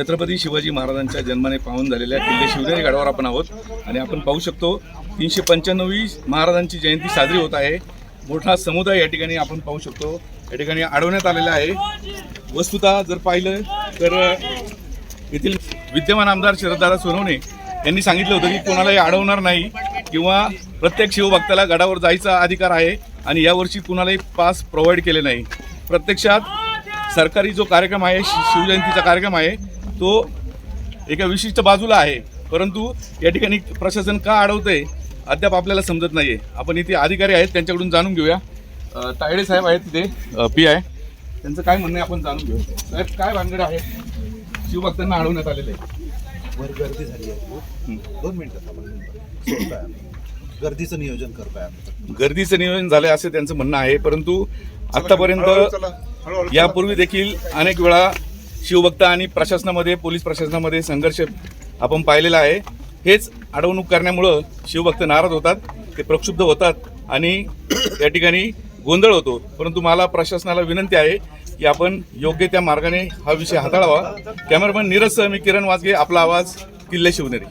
छत्रपती शिवाजी महाराजांच्या जन्माने पाहून झालेल्या किल्ले शिवनेरी गडावर आपण आहोत. आणि आपण पाहू शकतो तीनशे पंच्याण्णवी महाराजांची जयंती साजरी होत आहे. मोठा समुदाय या ठिकाणी आपण पाहू शकतो. या ठिकाणी अडवण्यात आलेला आहे. वस्तुतः जर पाहिलं तर येथील विद्यमान आमदार शरददादा सोनवणे यांनी सांगितलं होतं की कोणालाही अडवणार नाही किंवा प्रत्येक शिवभक्ताला गडावर जायचा अधिकार आहे आणि यावर्षी कुणालाही पास प्रोव्हाइड केले नाही. प्रत्यक्षात सरकारी जो कार्यक्रम आहे शि- शिवजयंतीचा कार्यक्रम आहे तो एका विशिष्ट बाजूला आहे. परंतु या ठिकाणी प्रशासन का अडवतंय अद्याप आपल्याला समजत नाहीये. आपण इथे अधिकारी आहेत त्यांच्याकडून जाणून घेऊया. तायडे साहेब आहेत तिथे पी आय. त्यांचं काय म्हणणं आहे आपण जाणून घेऊ. साहेब काय भानगड आहे? शिवभक्तांना अडवण्यात आलेलं आहे. वर गर्दी झाली आहे. दोन मिनिटं. गर्दीचं नियोजन करतोय गर्दीचं नियोजन झालं असे त्यांचं म्हणणं आहे परंतु आतापर्यंत यापूर्वी देखील अनेक वेळा शिवभक्त आणि प्रशासनामध्ये पोलीस प्रशासनामध्ये संघर्ष आपण पाहिलेला आहे. हेच अडवणूक करण्यामुळं शिवभक्त नाराज होतात ते प्रक्षुब्ध होतात आणि त्या ठिकाणी गोंधळ होतो. परंतु मला प्रशासनाला विनंती आहे की आपण योग्य त्या मार्गाने हा विषय हाताळावा. कॅमेरामॅन नीरज सह मी किरण वाजगे आपला आवाज किल्ले शिवनेरी.